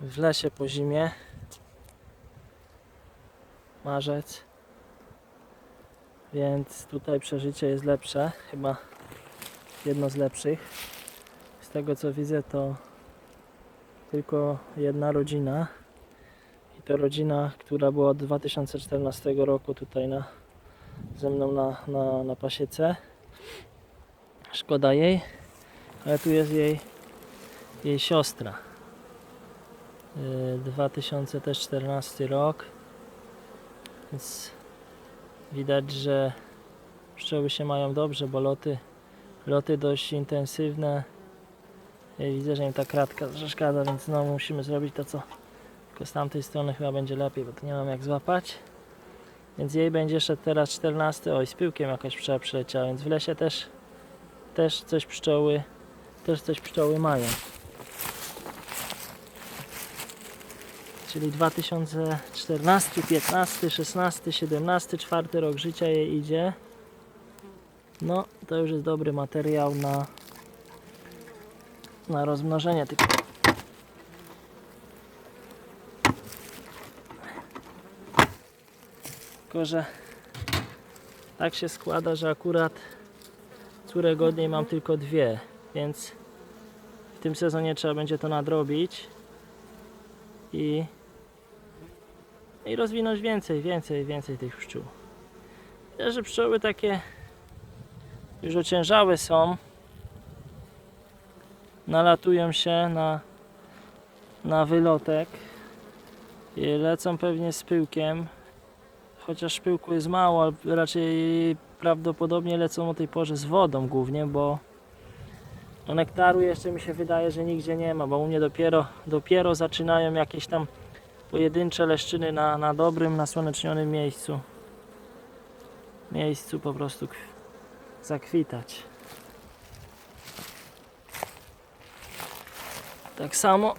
w lesie po zimie. Marzec. Więc tutaj przeżycie jest lepsze. Chyba jedno z lepszych. Z tego co widzę to tylko jedna rodzina. I to rodzina, która była od 2014 roku tutaj na, ze mną na, na, na pasiece. Szkoda jej, ale tu jest jej, jej siostra. Yy, 2014 rok. Więc widać, że pszczoły się mają dobrze, bo loty, loty dość intensywne. Widzę, że im ta kratka przeszkadza, więc znowu musimy zrobić to, co tylko z tamtej strony chyba będzie lepiej, bo to nie mam jak złapać. Więc jej będzie szedł teraz 14. Oj, z pyłkiem jakaś pszczoła przyleciała, więc w lesie też, też coś pszczoły, też coś pszczoły mają. Czyli 2014, 15, 16, 17, czwarty rok życia jej idzie. No, to już jest dobry materiał na, na rozmnożenie tych. Tylko, że tak się składa, że akurat córek od mam tylko dwie, więc w tym sezonie trzeba będzie to nadrobić i, i rozwinąć więcej, więcej, więcej tych pszczół. Widzę, że pszczoły takie już ociężałe są. Nalatują się na, na wylotek i lecą pewnie z pyłkiem. Chociaż pyłku jest mało, raczej prawdopodobnie lecą o tej porze z wodą głównie, bo no nektaru jeszcze mi się wydaje, że nigdzie nie ma, bo u mnie dopiero, dopiero zaczynają jakieś tam pojedyncze leszczyny na, na dobrym, nasłonecznionym miejscu. Miejscu po prostu kw- zakwitać. Tak samo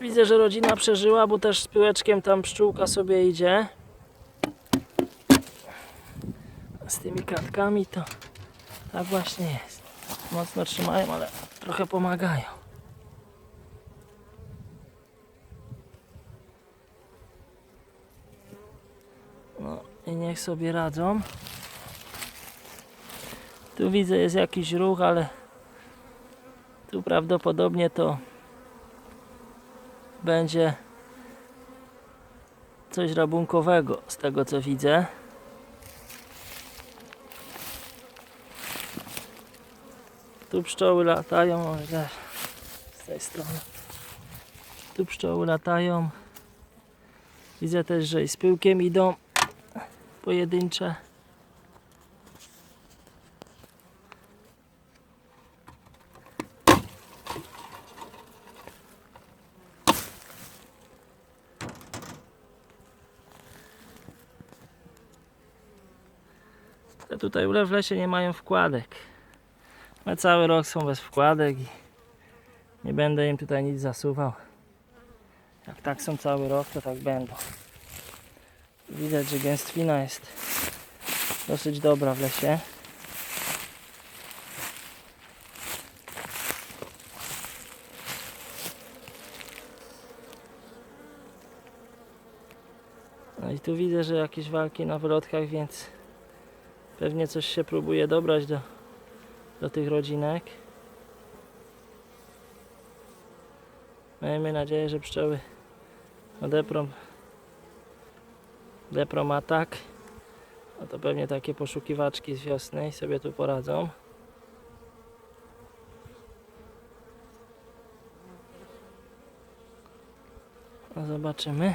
widzę, że rodzina przeżyła, bo też z pyłeczkiem tam pszczółka sobie idzie. Z tymi kratkami to tak właśnie jest. Mocno trzymają, ale trochę pomagają. Niech sobie radzą. Tu widzę jest jakiś ruch, ale tu prawdopodobnie to będzie coś rabunkowego z tego co widzę. Tu pszczoły latają, o, z tej strony. Tu pszczoły latają. Widzę też, że i z pyłkiem idą pojedyncze. Te tutaj w lesie nie mają wkładek. Na cały rok są bez wkładek i nie będę im tutaj nic zasuwał. Jak tak są cały rok, to tak będą. Widać, że gęstwina jest dosyć dobra w lesie. No i tu widzę, że jakieś walki na wylotkach, więc pewnie coś się próbuje dobrać do, do tych rodzinek. Miejmy nadzieję, że pszczoły odeprą, deprą atak. No to pewnie takie poszukiwaczki z wiosny sobie tu poradzą. No zobaczymy.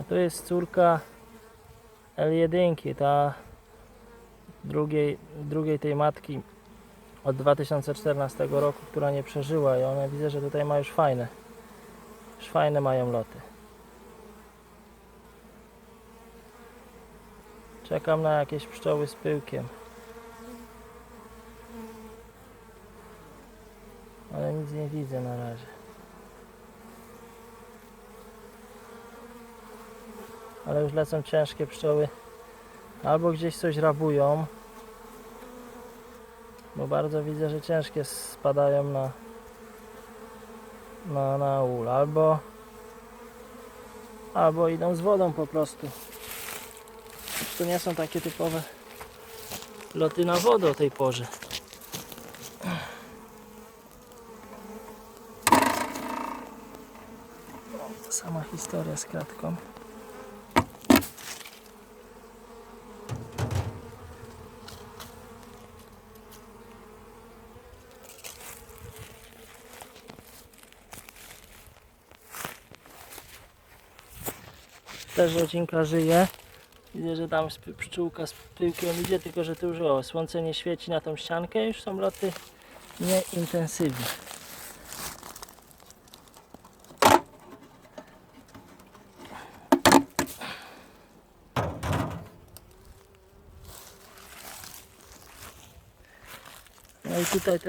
A to jest córka L1, ta drugiej, drugiej tej matki od 2014 roku, która nie przeżyła i one widzę, że tutaj ma już fajne, już fajne mają loty. Czekam na jakieś pszczoły z pyłkiem. Ale nic nie widzę na razie. Ale już lecą ciężkie pszczoły. Albo gdzieś coś rabują, Bo bardzo widzę, że ciężkie spadają na na, na ul. Albo albo idą z wodą po prostu. To nie są takie typowe loty na wodę o tej porze. Sama historia z kratką. Też rodzinka żyje. Widzę, że tam pszczółka z pyłkiem idzie, tylko że tu już o, słońce nie świeci na tą ściankę, już są loty nieintensywne. No i tutaj